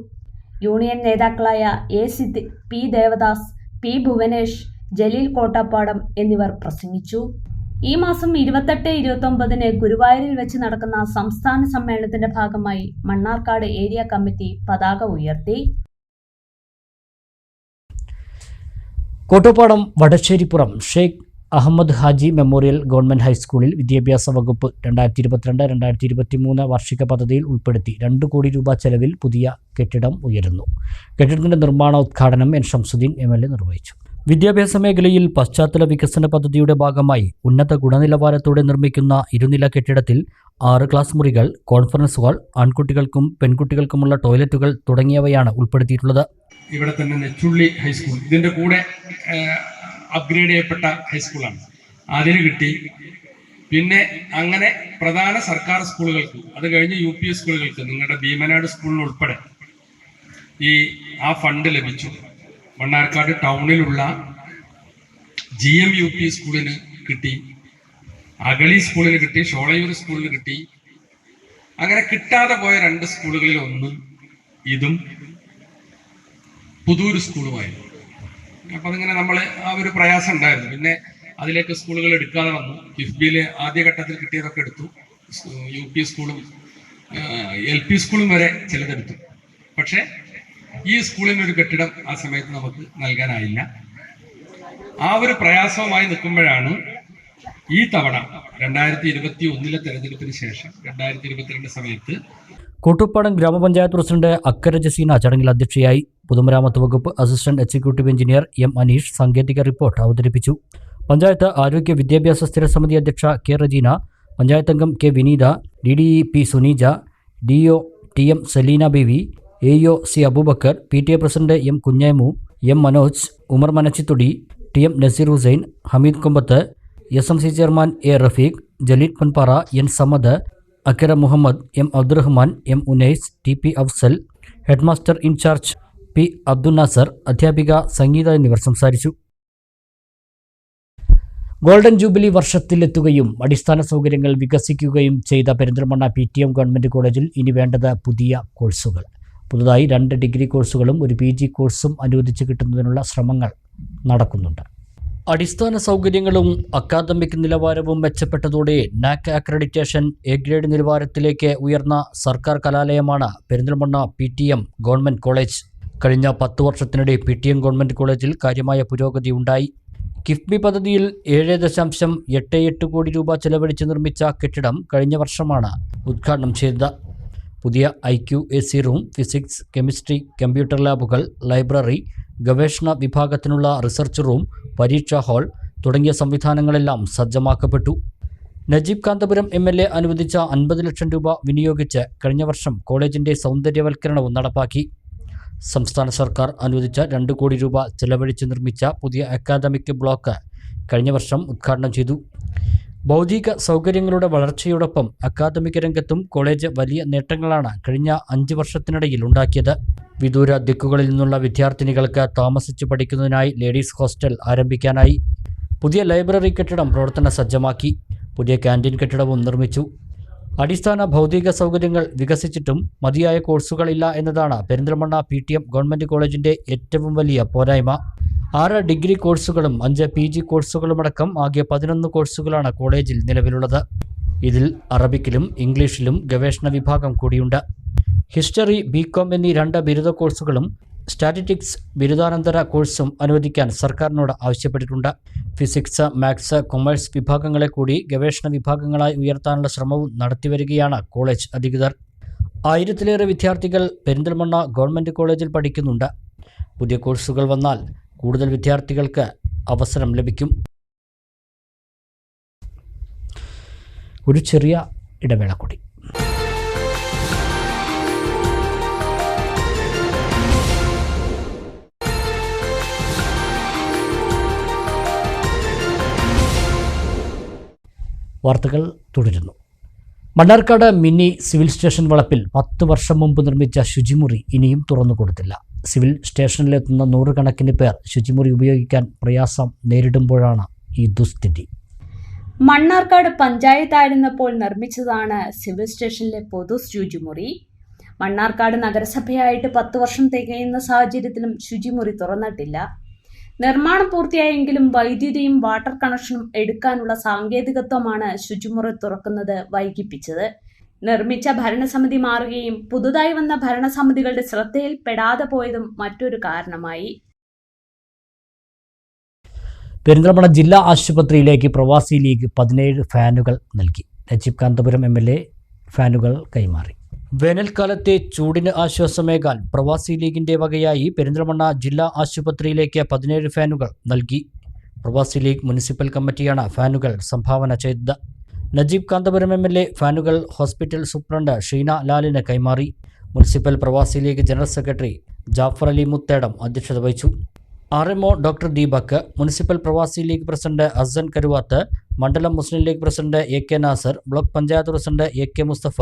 യൂണിയൻ നേതാക്കളായ A Sid P Devadas P Bhuvanesh Jaleel Kottappadam എന്നിവർ പ്രസംഗിച്ചു. ഈ മാസം ഇരുപത്തെട്ട് ഇരുപത്തൊമ്പതിന് ഗുരുവായൂരിൽ വെച്ച് നടക്കുന്ന സംസ്ഥാന സമ്മേളനത്തിന്റെ ഭാഗമായി മണ്ണാർക്കാട് ഏരിയ കമ്മിറ്റി പതാക ഉയർത്തി. കോട്ടപ്പാടം വടശ്ശേരിപ്പുറം ഷെയ്ഖ് അഹമ്മദ് ഹാജി മെമ്മോറിയൽ ഗവൺമെന്റ് ഹൈസ്കൂളിൽ വിദ്യാഭ്യാസ വകുപ്പ് രണ്ടായിരത്തി ഇരുപത്തിരണ്ട് രണ്ടായിരത്തി ഇരുപത്തി മൂന്ന് വാർഷിക പദ്ധതിയിൽ ഉൾപ്പെടുത്തി രണ്ട് കോടി രൂപ ചെലവിൽ പുതിയ കെട്ടിടം ഉയരുന്നു. കെട്ടിടത്തിന്റെ നിർമ്മാണ ഉദ്ഘാടനം N Shamsuddin M L A നിർവഹിച്ചു. വിദ്യാഭ്യാസ മേഖലയിൽ പശ്ചാത്തല വികസന പദ്ധതിയുടെ ഭാഗമായി ഉന്നത ഗുണനിലവാരത്തോടെ നിർമ്മിക്കുന്ന ഇരുനില കെട്ടിടത്തിൽ ആറ് ക്ലാസ് മുറികൾ കോൺഫറൻസ് ഹാൾ ആൺകുട്ടികൾക്കും പെൺകുട്ടികൾക്കുമുള്ള ടോയ്ലറ്റുകൾ തുടങ്ങിയവയാണ് ഉൾപ്പെടുത്തിയിട്ടുള്ളത്. ഇവിടെ തന്നെ നെച്ചുള്ളി ഹൈസ്കൂൾ. ഇതിന്റെ കൂടെ അപ്ഗ്രേഡ് ചെയ്യപ്പെട്ട ഹൈസ്കൂളാണ് അതിന് കിട്ടി. പിന്നെ അങ്ങനെ പ്രധാന സർക്കാർ സ്കൂളുകൾക്ക് അത് കഴിഞ്ഞ് യു പി സ്കൂളുകൾക്ക് നിങ്ങളുടെ ഭീമനാട് സ്കൂളിനുൾപ്പെടെ ഈ ആ ഫണ്ട് ലഭിച്ചു. മണ്ണാർക്കാട് ടൗണിലുള്ള ജി എം യു പി സ്കൂളിന് കിട്ടി. അഗളി സ്കൂളിന് കിട്ടി ഷോളയൂർ സ്കൂളിന് കിട്ടി. അങ്ങനെ കിട്ടാതെ പോയ രണ്ട് സ്കൂളുകളിൽ ഒന്ന് ഇതും പുതൂര് സ്കൂളുമായിരുന്നു. അപ്പൊ അതിങ്ങനെ നമ്മൾ ആ ഒരു പ്രയാസം ഉണ്ടായിരുന്നു പിന്നെ അതിലേക്ക് സ്കൂളുകൾ എടുക്കാതെ വന്നു. കിഫ്ബിയിൽ ആദ്യഘട്ടത്തിൽ കിട്ടിയതൊക്കെ എടുത്തു. യു പി സ്കൂളും എൽ പി സ്കൂളും വരെ ചിലതെടുത്തു. പക്ഷേ ഈ സ്കൂളിന് ഒരു കെട്ടിടം ആ സമയത്ത് നമുക്ക് നൽകാനായില്ല. ആ ഒരു പ്രയാസവുമായി നിൽക്കുമ്പോഴാണ് ഈ തവണ രണ്ടായിരത്തി ഇരുപത്തി ഒന്നിലെ തെരഞ്ഞെടുപ്പിന് ശേഷം രണ്ടായിരത്തി ഇരുപത്തിരണ്ട് സമയത്ത് കോട്ടുപ്പാടം ഗ്രാമപഞ്ചായത്ത് പ്രസിഡന്റ് അക്കര ജസീന ചടങ്ങിൽ അധ്യക്ഷയായി പൊതുമരാമത്ത് വകുപ്പ് assistant executive engineer M Aneesh സാങ്കേതിക റിപ്പോർട്ട് അവതരിപ്പിച്ചു. പഞ്ചായത്ത് ആരോഗ്യ വിദ്യാഭ്യാസ സ്ഥിര സമിതി അധ്യക്ഷ കെ റജീന പഞ്ചായത്ത് അംഗം K Vineetha D D E P Suneeja D O T M Saleena Baby A O C Abubakar P T A president M Kunhemu M Manoj Umar Manachithudi T M Naseer Hussain Hameed Kombath S M C chairman A Rafeeq Jaleel Panpara N Samad Akkira Muhammed M Abdurahman M Unais T P Afsal headmaster incharge P Abdul Nasar അധ്യാപിക സംഗീത എന്നിവർ സംസാരിച്ചു. ഗോൾഡൻ ജൂബിലി വർഷത്തിലെത്തുകയും അടിസ്ഥാന സൗകര്യങ്ങൾ വികസിക്കുകയും ചെയ്ത Perinthalmanna P T M government കോളേജിൽ ഇനി വേണ്ടത് പുതിയ കോഴ്സുകൾ. പുതുതായി രണ്ട് ഡിഗ്രി കോഴ്സുകളും ഒരു പി ജി കോഴ്സും അനുവദിച്ച് കിട്ടുന്നതിനുള്ള ശ്രമങ്ങൾ നടക്കുന്നുണ്ട്. അടിസ്ഥാന സൗകര്യങ്ങളും അക്കാദമിക് നിലവാരവും മെച്ചപ്പെട്ടതോടെ നാക് അക്രഡിറ്റേഷൻ എ ഗ്രേഡ് നിലവാരത്തിലേക്ക് ഉയർന്ന സർക്കാർ കലാലയമാണ് Perinthalmanna P T M government college. കഴിഞ്ഞ പത്ത് വർഷത്തിനിടെ പി ടി എം ഗവൺമെന്റ് കോളേജിൽ കാര്യമായ പുരോഗതി ഉണ്ടായി. കിഫ്ബി പദ്ധതിയിൽ ഏഴ് ദശാംശം എട്ട് എട്ട് കോടി രൂപ ചെലവഴിച്ച് നിർമ്മിച്ച കെട്ടിടം കഴിഞ്ഞ വർഷമാണ് ഉദ്ഘാടനം ചെയ്തത്. പുതിയ I Q A C room physics chemistry computer ലാബുകൾ ലൈബ്രറി ഗവേഷണ വിഭാഗത്തിനുള്ള റിസർച്ച് റൂം പരീക്ഷാ ഹാൾ തുടങ്ങിയ സംവിധാനങ്ങളെല്ലാം സജ്ജമാക്കപ്പെട്ടു. Najeeb Kanthapuram M L A അനുവദിച്ച അൻപത് ലക്ഷം രൂപ വിനിയോഗിച്ച് കഴിഞ്ഞ വർഷം കോളേജിന്റെ സൗന്ദര്യവൽക്കരണവും നടപ്പാക്കി. സംസ്ഥാന സർക്കാർ അനുവദിച്ച രണ്ട് കോടി രൂപ ചെലവഴിച്ച് നിർമ്മിച്ച പുതിയ അക്കാദമിക് ബ്ലോക്ക് കഴിഞ്ഞ വർഷം ഉദ്ഘാടനം ചെയ്തു. ഭൗതിക സൗകര്യങ്ങളുടെ വളർച്ചയോടൊപ്പം അക്കാദമിക രംഗത്തും കോളേജ് വലിയ നേട്ടങ്ങളാണ് കഴിഞ്ഞ അഞ്ച് വർഷത്തിനിടയിൽ ഉണ്ടാക്കിയത്. വിദൂര ദിക്കുകളിൽ നിന്നുള്ള വിദ്യാർത്ഥിനികൾക്ക് താമസിച്ചു പഠിക്കുന്നതിനായി ലേഡീസ് ഹോസ്റ്റൽ ആരംഭിക്കാനായി. പുതിയ ലൈബ്രറി കെട്ടിടം പ്രവർത്തന സജ്ജമാക്കി. പുതിയ ക്യാന്റീൻ കെട്ടിടവും നിർമ്മിച്ചു. അടിസ്ഥാന ഭൗതിക സൗകര്യങ്ങൾ വികസിച്ചിട്ടും മതിയായ കോഴ്സുകളില്ല എന്നതാണ് Perinthalmanna P T M government കോളേജിന്റെ ഏറ്റവും വലിയ പോരായ്മ. ആറ് ഡിഗ്രി കോഴ്സുകളും അഞ്ച് പി ജി കോഴ്സുകളുമടക്കം ആകെ പതിനൊന്ന് കോഴ്സുകളാണ് കോളേജിൽ നിലവിലുള്ളത്. ഇതിൽ അറബിക്കിലും ഇംഗ്ലീഷിലും ഗവേഷണ വിഭാഗം കൂടിയുണ്ട്. ഹിസ്റ്ററി ബി കോം എന്നീ രണ്ട് ബിരുദ കോഴ്സുകളും സ്റ്റാറ്റിറ്റിക്സ് ബിരുദാനന്തര കോഴ്സും അനുവദിക്കാൻ സർക്കാരിനോട് ആവശ്യപ്പെട്ടിട്ടുണ്ട്. ഫിസിക്സ് മാത്സ് കൊമേഴ്സ് വിഭാഗങ്ങളെ കൂടി ഗവേഷണ വിഭാഗങ്ങളായി ഉയർത്താനുള്ള ശ്രമവും നടത്തിവരികയാണ് കോളേജ് അധികൃതർ. ആയിരത്തിലേറെ വിദ്യാർത്ഥികൾ പെരിന്തൽമണ്ണ ഗവൺമെന്റ് കോളേജിൽ പഠിക്കുന്നുണ്ട്. പുതിയ കോഴ്സുകൾ വന്നാൽ കൂടുതൽ വിദ്യാർത്ഥികൾക്ക് അവസരം ലഭിക്കും. ഒരു ചെറിയ ഇടവേള കൂടി വാർത്തകൾ തുടരുന്നു. മണ്ണാർക്കാട് മിനി സിവിൽ സ്റ്റേഷൻ വളപ്പിൽ പത്ത് വർഷം മുമ്പ് നിർമ്മിച്ച ശുചിമുറി ഇനിയും തുറന്നു കൊടുത്തില്ല സിവിൽ സ്റ്റേഷനിലെത്തുന്ന നൂറുകണക്കിന് പേർ ശുചിമുറി ഉപയോഗിക്കാൻ പ്രയാസം നേരിടുമ്പോഴാണ് ഈ ദുസ്ഥിതി. മണ്ണാർക്കാട് പഞ്ചായത്തായിരുന്നപ്പോൾ നിർമ്മിച്ചതാണ് സിവിൽ സ്റ്റേഷനിലെ പൊതു ശുചിമുറി. മണ്ണാർക്കാട് നഗരസഭയായിട്ട് പത്ത് വർഷം തികയുന്ന സാഹചര്യത്തിലും ശുചിമുറി തുറന്നിട്ടില്ല. നിർമ്മാണം പൂർത്തിയായെങ്കിലും വൈദ്യുതിയും വാട്ടർ കണക്ഷനും എടുക്കാനുള്ള സാങ്കേതികത്വമാണ് ശുചിമുറി തുറക്കുന്നത് വൈകിപ്പിച്ചത്. നിർമ്മിച്ച ഭരണസമിതി മാറുകയും പുതുതായി വന്ന ഭരണസമിതികളുടെ ശ്രദ്ധയിൽപ്പെടാതെ പോയതും മറ്റൊരു കാരണമായി. പെരിന്തൽമണ്ണ ജില്ലാ ആശുപത്രിയിലേക്ക് പ്രവാസി ലീഗ് പതിനേഴ് ഫാനുകൾ നൽകി. Najeeb Kanthapuram M L A ഫാനുകൾ കൈമാറി. വേനൽക്കാലത്തെ ചൂടിന് ആശ്വാസമേകാൻ പ്രവാസി ലീഗിന്റെ വകയായി പെരിന്തൽമണ്ണ ജില്ലാ ആശുപത്രിയിലേക്ക് പതിനേഴ് ഫാനുകൾ നൽകി. പ്രവാസി ലീഗ് മുനിസിപ്പൽ കമ്മിറ്റിയാണ് ഫാനുകൾ സംഭാവന ചെയ്തത്. Najeeb Kanthapuram M L A ഫാനുകൾ hospital superintendent Sheena ലാലിന് കൈമാറി. Municipal Pravasi League general secretary Jafar Ali Muthedam അധ്യക്ഷത വഹിച്ചു. R M O doctor Deepak municipal Pravasi League president Asan Karuvath മണ്ഡലം Muslim League president A K Nasar block panchayat president A K Musthafa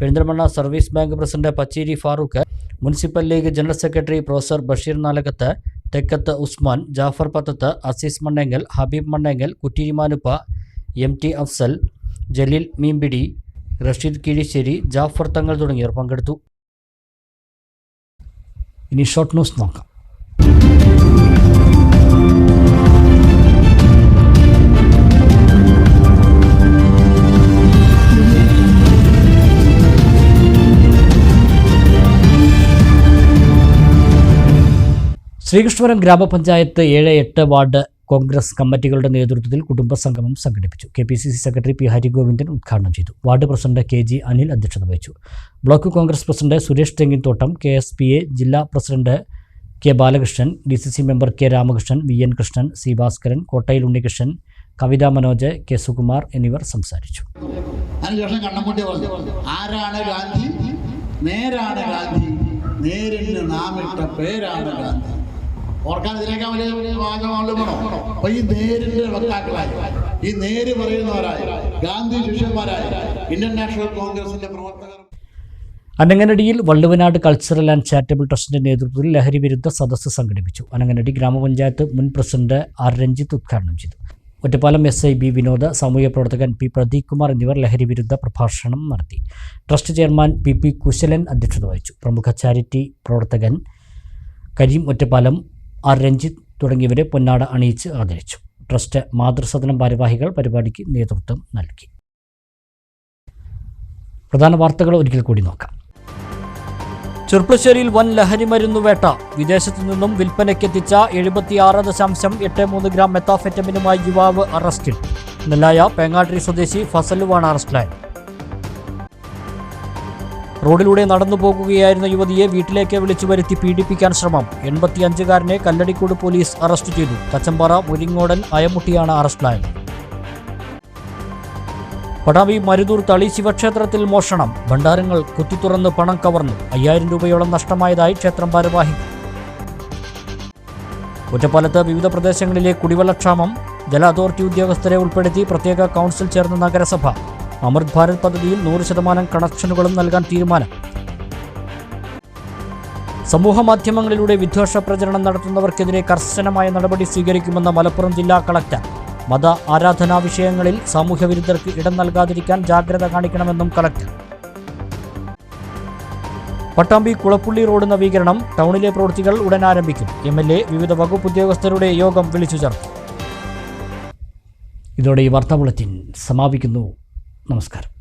Perinthalmanna service bank president Pacheri Farooq municipal League general secretary professor Basheer Nalakath Thekkath Usman Jafar Pathath Azeez Mannenkal Habeeb Mannenkal കുറ്റിരിമാനുപ്പ M T Afsal Jaleel Meenpidi Rasheed Keezhissery Jafar Thangal തുടങ്ങിയവർ പങ്കെടുത്തു. ഇനി ഷോർട്ട് ന്യൂസ് നോക്കാം. ശ്രീകൃഷ്ണപുരം ഗ്രാമപഞ്ചായത്ത് ഏഴ് എട്ട് വാർഡ് കോൺഗ്രസ് കമ്മിറ്റികളുടെ നേതൃത്വത്തിൽ കുടുംബസംഗമം സംഘടിപ്പിച്ചു. K P C C secretary P Harigovindan ഉദ്ഘാടനം ചെയ്തു. Ward president K G Anil അധ്യക്ഷത വഹിച്ചു. Block Congress president Suresh Thenginthottam K S P A ജില്ലാ president K Balakrishnan D C C member K Ramakrishnan V N Krishnan C Bhaskaran Kottayil Unnikrishnan Kavitha Manoj K Sukumar എന്നിവർ സംസാരിച്ചു. ആരാണ് ഗാന്ധി? നേരാണ് ഗാന്ധി. നേരിന് നാമിട്ട പേരാണ് ഗാന്ധി. ഓർക്കാൻ ഇതിനേക്കാൾ വലിയ വാചകമാണല്ലോ അപ്പൊ ഈ നേരിന്റെ വക്താക്കളായി. ഈ നേര് പറയുന്നവരായി. ഗാന്ധി ശിഷ്യന്മാരായി. ഇന്ത്യൻ നാഷണൽ കോൺഗ്രസിന്റെ പ്രവർത്തകർ. അനങ്ങനടിയിൽ വള്ളുവനാട് കൾച്ചറൽ ആൻഡ് ചാരിറ്റബിൾ ട്രസ്റ്റിന്റെ നേതൃത്വത്തിൽ ലഹരി വിരുദ്ധ സദസ്സ് സംഘടിപ്പിച്ചു. അനങ്ങനടി ഗ്രാമപഞ്ചായത്ത് മുൻ പ്രസിഡന്റ് ആർ. രഞ്ജിത്ത് ഉദ്ഘാടനം ചെയ്തു. Ottapalam S. I. B. Vinod സാമൂഹ്യ പ്രവർത്തകൻ പി. പ്രദീപ് കുമാർ എന്നിവർ ലഹരി വിരുദ്ധ പ്രഭാഷണം നടത്തി. Trust chairman P. P. Kushalan അധ്യക്ഷത വഹിച്ചു. പ്രമുഖ ചാരിറ്റി പ്രവർത്തകൻ കരീം ഒറ്റപ്പാലം ആർ. രഞ്ജിത്ത് തുടങ്ങിയവരെ പൊന്നാട അണിയിച്ച് ആദരിച്ചു. ട്രസ്റ്റ് മാതൃസദനം ഭാരവാഹികൾ പരിപാടിക്ക് നേതൃത്വം നൽകി. പ്രധാന വാർത്തകൾ ഒരിക്കൽ കൂടി നോക്കാം. ചെർപ്പശ്ശേരിയിൽ വൻ ലഹരി മരുന്ന് വേട്ട. വിദേശത്തു നിന്നും വിൽപ്പനയ്ക്കെത്തിച്ച എഴുപത്തിയാറ് ദശാംശം എട്ട് മൂന്ന് ഗ്രാം മെത്താഫെറ്റമിനുമായി യുവാവ് അറസ്റ്റിൽ. നെല്ലായ പേങ്ങാട്രി സ്വദേശി ഫസലുവാണ് അറസ്റ്റിലായത്. റോഡിലൂടെ നടന്നു പോകുകയായിരുന്ന യുവതിയെ വീട്ടിലേക്ക് വിളിച്ചു വരുത്തി പീഡിപ്പിക്കാൻ ശ്രമം. എൺപത്തിയഞ്ചുകാരനെ കല്ലടിക്കോട് പോലീസ് അറസ്റ്റ് ചെയ്തു. തച്ചമ്പാറ മുരിങ്ങോടൻ അയമുട്ടിയാണ് അറസ്റ്റിലായത് പടാവി മരുതൂർ തളി ശിവക്ഷേത്രത്തിൽ മോഷണം. ഭണ്ഡാരങ്ങൾ കുത്തിത്തുറന്ന് പണം കവർന്നു. അയ്യായിരം രൂപയോളം നഷ്ടമായതായി ക്ഷേത്രം ഭാരവാഹി ഒറ്റപ്പാലത്ത് വിവിധ പ്രദേശങ്ങളിലെ കുടിവെള്ളക്ഷാമം. ജല അതോറിറ്റി ഉദ്യോഗസ്ഥരെ ഉൾപ്പെടുത്തി പ്രത്യേക കൗൺസിൽ ചേർന്ന നഗരസഭ. അമൃത് ഭാരത് പദ്ധതിയിൽ നൂറ് ശതമാനം കണക്ഷനുകളും നൽകാൻ തീരുമാനം. സമൂഹ മാധ്യമങ്ങളിലൂടെ വിദ്വേഷ പ്രചരണം നടത്തുന്നവർക്കെതിരെ കർശനമായ നടപടി സ്വീകരിക്കുമെന്ന് മലപ്പുറം ജില്ലാ കളക്ടർ. മത ആരാധനാ വിഷയങ്ങളിൽ സാമൂഹ്യ വിരുദ്ധർക്ക് ഇടം നൽകാതിരിക്കാൻ ജാഗ്രത കാണിക്കണമെന്നും കളക്ടർ. പട്ടാമ്പി കുളപ്പുള്ളി റോഡ് നവീകരണം ടൗണിലെ പ്രവൃത്തികൾ ഉടൻ ആരംഭിക്കും. എം എൽ എ വിവിധ വകുപ്പ് ഉദ്യോഗസ്ഥരുടെ യോഗം വിളിച്ചു ചേർത്തു ഇതോടെ ഈ വാർത്താ ബുള്ളറ്റിൻ സമാപിക്കുന്നു. നമസ്കാരം.